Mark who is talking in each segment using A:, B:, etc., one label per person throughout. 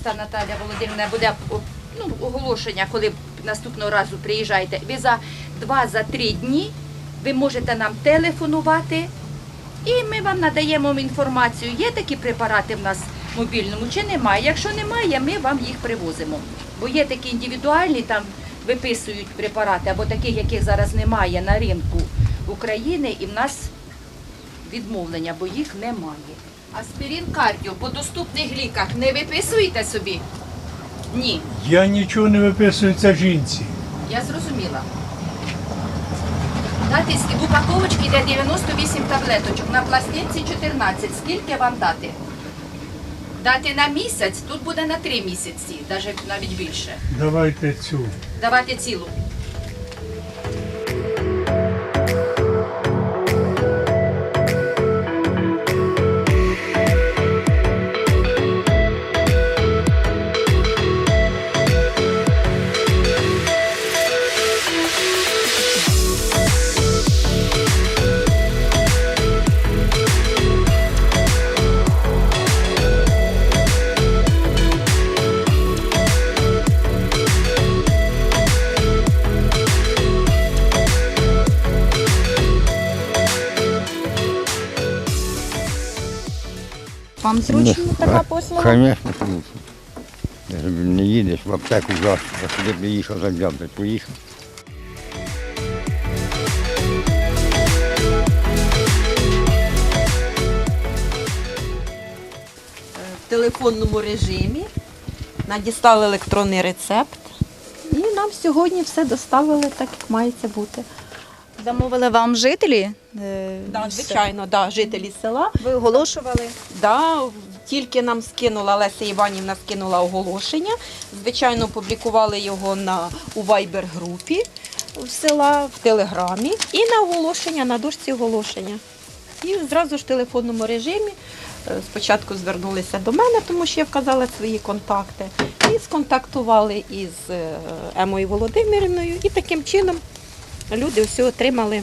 A: староста Наталя Володимирівна буде ну, оголошення, коли наступного разу приїжджаєте. Ви за два-за три дні ви можете нам телефонувати, і ми вам надаємо інформацію. Є такі препарати в нас мобільному чи немає. Якщо немає, ми вам їх привозимо. Бо є такі індивідуальні, там виписують препарати, або таких, яких зараз немає на ринку України, і в нас відмовлення, бо їх немає. Аспірин кардіо по доступних ліках не виписуєте собі? Ні,
B: Я нічого не виписую це жінці.
A: я зрозуміла. Датись в упаковочці йде 98 таблеточок, на пластинці 14. Скільки вам дати? Дати на місяць, тут буде на три місяці, навіть більше.
B: Давайте цю.
A: Давайте цілу.
C: Вам зручно така послуга?
D: Звісно, зручно. Не їдеш в аптеку завтра, сюди приїхав, ти поїхав.
C: В телефонному режимі надіслали електронний рецепт. І нам сьогодні все доставили так, як мається бути.
E: Замовили вам жителі? Е,
C: Да, звичайно, да, жителі села.
E: Ви оголошували?
C: Да, тільки нам скинула Леся Іванівна скинула оголошення. Звичайно, публікували його на у Viber групі села, в Телеграмі і на оголошення, на дошці оголошення. І зразу ж в телефонному режимі е, спочатку звернулися до мене, тому що я вказала свої контакти. І сконтактували із е, Емою Володимирівною. І таким чином люди все отримали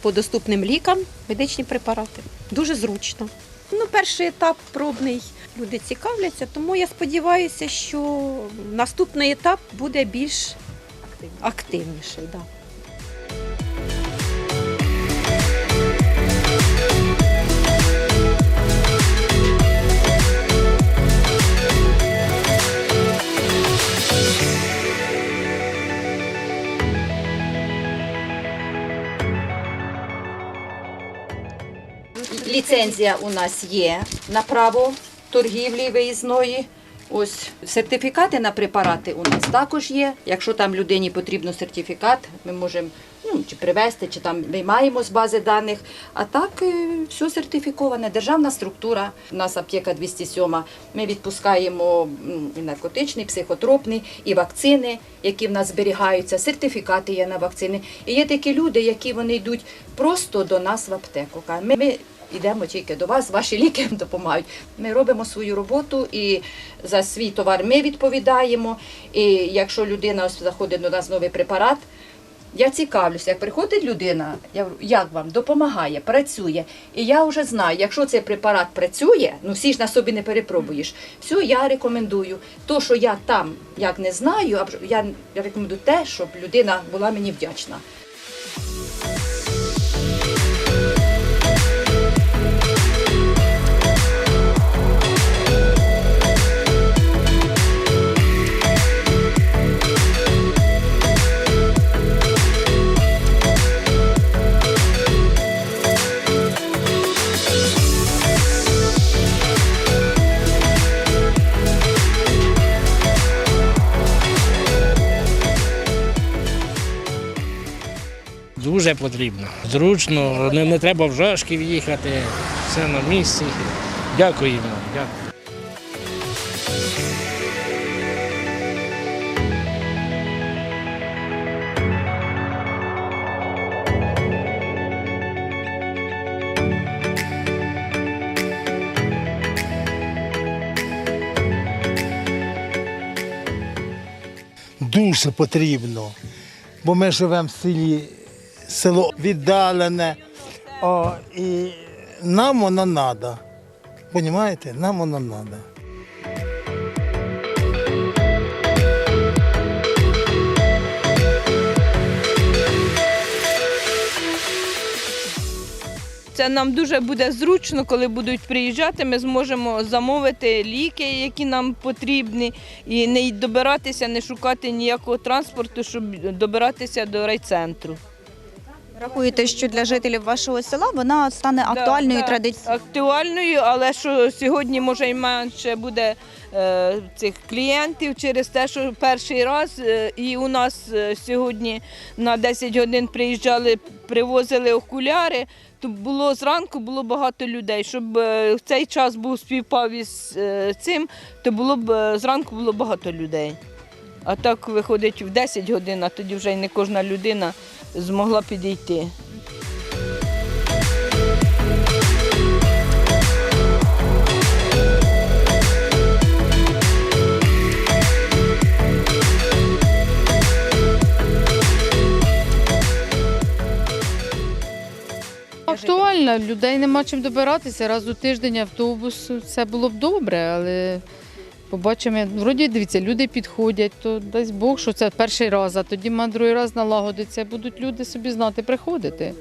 C: по доступним лікам медичні препарати. Дуже зручно. Ну, перший етап пробний. Люди цікавляться, тому я сподіваюся, що наступний етап буде більш активніший. Да.
A: Ліцензія у нас є на право торгівлі виїзної. Ось сертифікати на препарати у нас також є. Якщо там людині потрібно сертифікат, ми можемо ну, чи привезти, чи там виймаємо з бази даних. А так е, все сертифіковане. Державна структура. У нас аптека 207. Ми відпускаємо і наркотичний, психотропний, і вакцини, які в нас зберігаються, сертифікати є на вакцини. І є такі люди, які вони йдуть просто до нас в аптеку. Ми йдемо тільки до вас, ваші ліки допомагають. Ми робимо свою роботу і за свій товар ми відповідаємо. І якщо людина заходить до нас новий препарат, я цікавлюся, як приходить людина, я говорю, як вам допомагає, працює. І я вже знаю, якщо цей препарат працює, ну всі ж на собі не перепробуєш. Все, я рекомендую. То, що я там як не знаю, я рекомендую те, щоб людина була мені вдячна.
F: Дуже потрібно. Зручно, не, не треба в Жашків їхати, все на місці. Дякуємо. Дякую.
G: дуже потрібно. Бо ми живемо в селі, село віддалене. О, І нам вона. треба. Понімаєте? Нам воно треба.
H: Це нам дуже буде зручно, коли будуть приїжджати, ми зможемо замовити ліки, які нам потрібні, і не добиратися, не шукати ніякого транспорту, щоб добиратися до райцентру.
E: Рахуєте, що для жителів вашого села вона стане актуальною
H: Да,
E: традицією?
H: Актуальною, але що сьогодні може й менше буде е, цих клієнтів через те, що перший раз е, і у нас е, сьогодні на 10 годин приїжджали, привозили окуляри. То було зранку було багато людей. Щоб е, в цей час був співпав із е, цим, то було б е, зранку було багато людей. А так виходить в 10 годин, а тоді вже й не кожна людина змогла підійти.
I: Актуально, людей нема чим добиратися. Раз у тиждень автобус, це було б добре, але побачимо. Вроді дивіться, люди підходять, то дасть Бог, що це перший раз, а тоді ма другий раз налагодиться, будуть люди собі знати, приходити.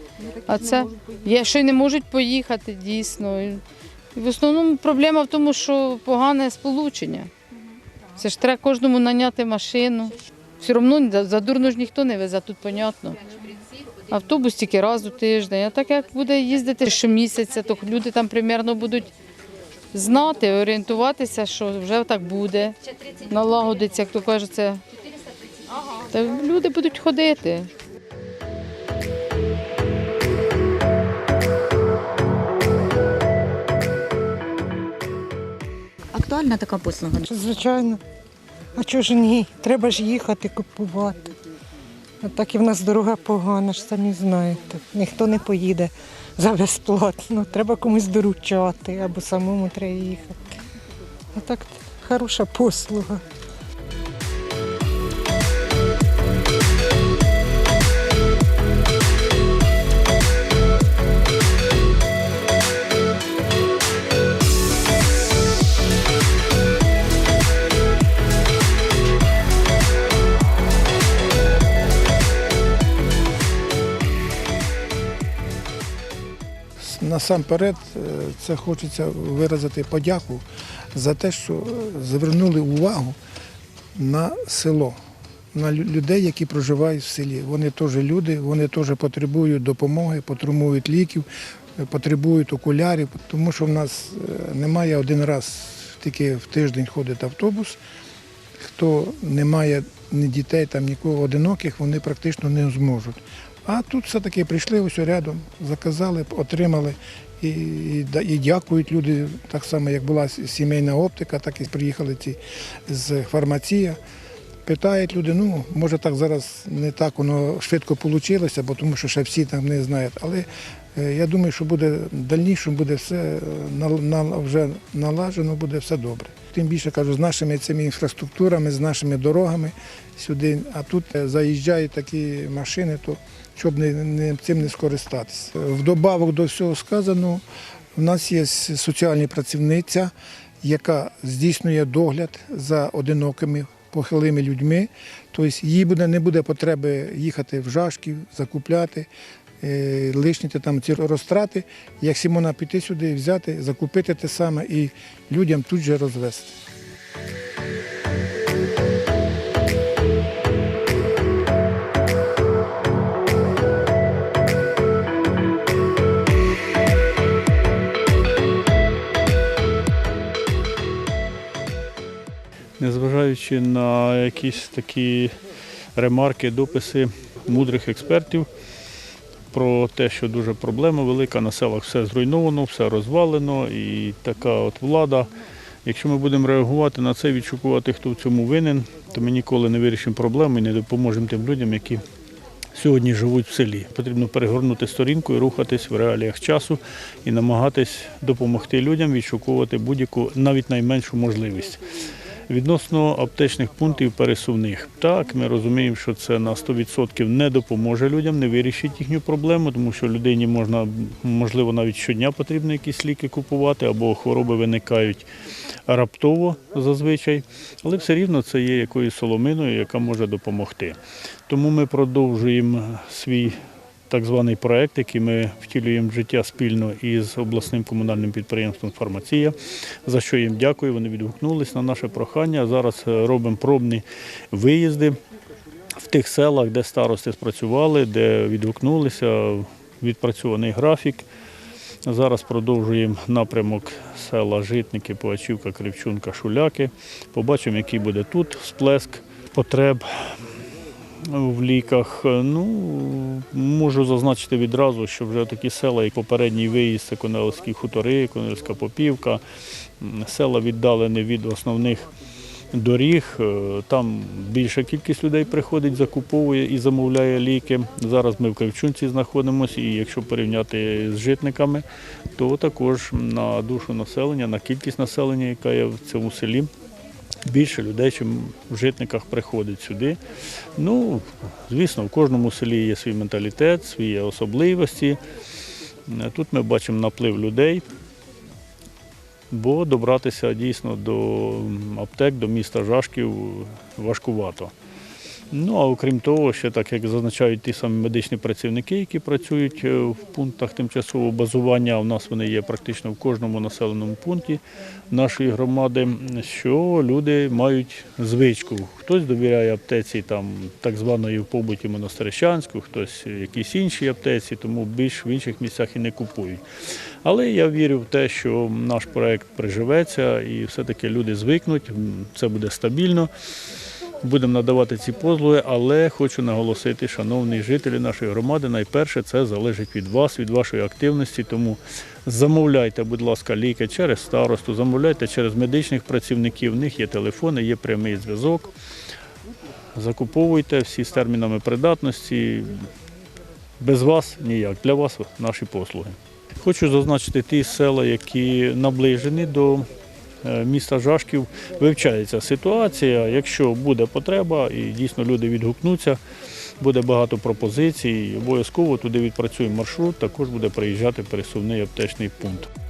I: А це є, що й не можуть поїхати дійсно. І в основному проблема в тому, що погане сполучення. Це ж треба кожному наняти машину. Все одно за- задурно ж ніхто не везе, тут понятно. Автобус тільки раз у тиждень. А так як буде їздити щомісяця, то люди там примерно будуть знати, орієнтуватися, що вже так буде. Налагодиться, як то каже, це. Та люди будуть ходити.
E: Актуальна така послуга.
J: Звичайно. А чого ж ні? Треба ж їхати купувати. А так і в нас дорога погана, ж самі знаєте. Ніхто не поїде за безплатно. Треба комусь доручати або самому треба їхати. А так хороша послуга.
K: Насамперед, е, це хочеться виразити подяку за те, що е, звернули увагу на село, на людей, які проживають в селі. Вони теж люди, вони теж потребують допомоги, потребують ліків, е, потребують окулярів, тому що в нас немає один раз тільки в тиждень ходить автобус. Хто не має ні дітей, там нікого одиноких, вони практично не зможуть. А тут все-таки прийшли ось рядом, заказали, отримали і, і, і дякують люди, так само, як була сімейна оптика, так і приїхали ці з фармація. Питають люди, ну, може так зараз не так воно швидко вийшло, бо тому що ще всі там не знають. Але е, я думаю, що буде в дальнішому буде все е, вже налажено, буде все добре. Тим більше кажу, з нашими цими інфраструктурами, з нашими дорогами сюди, а тут е, заїжджають такі машини, то щоб не, не, цим не скористатися. Вдобавок до всього сказаного, в нас є соціальна працівниця, яка здійснює догляд за одинокими похилими людьми. Тобто їй буде, не буде потреби їхати в Жашків, закупляти, лишні лишніти там ці розтрати. Як Сімона піти сюди, взяти, закупити те саме і людям тут же розвести.
L: Незважаючи на якісь такі ремарки, дописи мудрих експертів про те, що дуже проблема велика, на селах все зруйновано, все розвалено, і така от влада. Якщо ми будемо реагувати на це, відшукувати, хто в цьому винен, то ми ніколи не вирішимо проблему і не допоможемо тим людям, які сьогодні живуть в селі. Потрібно перегорнути сторінку і рухатись в реаліях часу і намагатись допомогти людям відшукувати будь-яку навіть найменшу можливість. Відносно аптечних пунктів пересувних, так ми розуміємо, що це на 100% не допоможе людям, не вирішить їхню проблему, тому що людині можна, можливо, навіть щодня потрібно якісь ліки купувати, або хвороби виникають раптово зазвичай, але все рівно це є якоюсь соломиною, яка може допомогти. Тому ми продовжуємо свій так званий проект, який ми втілюємо в життя спільно із обласним комунальним підприємством Фармація, за що їм дякую. Вони відгукнулись на наше прохання. Зараз е, робимо пробні виїзди в тих селах, де старости спрацювали, де відгукнулися, відпрацьований графік. Зараз продовжуємо напрямок села Житники, Повачівка, Кривчунка, Шуляки. Побачимо, який буде тут сплеск потреб в ліках. Ну, можу зазначити відразу, що вже такі села, як попередній виїзд, це Конелівські хутори, Конелівська Попівка, села віддалені від основних доріг. Е, Там більша кількість людей приходить, закуповує і замовляє ліки. Зараз ми в Кривчунці знаходимося, і якщо порівняти з житниками, то також на душу населення, на кількість населення, яка є в цьому селі, більше людей, чим в житниках приходить сюди. Ну, звісно, в кожному селі є свій менталітет, свої особливості. Е, Тут ми бачимо наплив людей, бо добратися дійсно до аптек, до міста Жашків важкувато. Ну, а окрім того, ще так як зазначають ті самі медичні працівники, які працюють е, в пунктах тимчасового базування, в нас вони є практично в кожному населеному пункті нашої громади, що люди мають звичку. Хтось довіряє аптеці там, так званої в побуті монастирищанську, хтось якісь інші аптеці, тому більш в інших місцях і не купують. Але я вірю в те, що наш проект приживеться і все-таки люди звикнуть, це буде стабільно. Будемо надавати ці послуги, але хочу наголосити, шановні жителі нашої громади, найперше це залежить від вас, від вашої активності. Тому замовляйте, будь ласка, ліки через старосту, замовляйте через медичних працівників. В них є телефони, є прямий зв'язок. Закуповуйте всі з термінами придатності. Без вас ніяк. Для вас наші послуги. Хочу зазначити ті села, які наближені до міста Жашків. Вивчається ситуація. Якщо буде потреба і дійсно люди відгукнуться, буде багато пропозицій. Обов'язково туди відпрацюємо маршрут, також буде приїжджати пересувний аптечний пункт.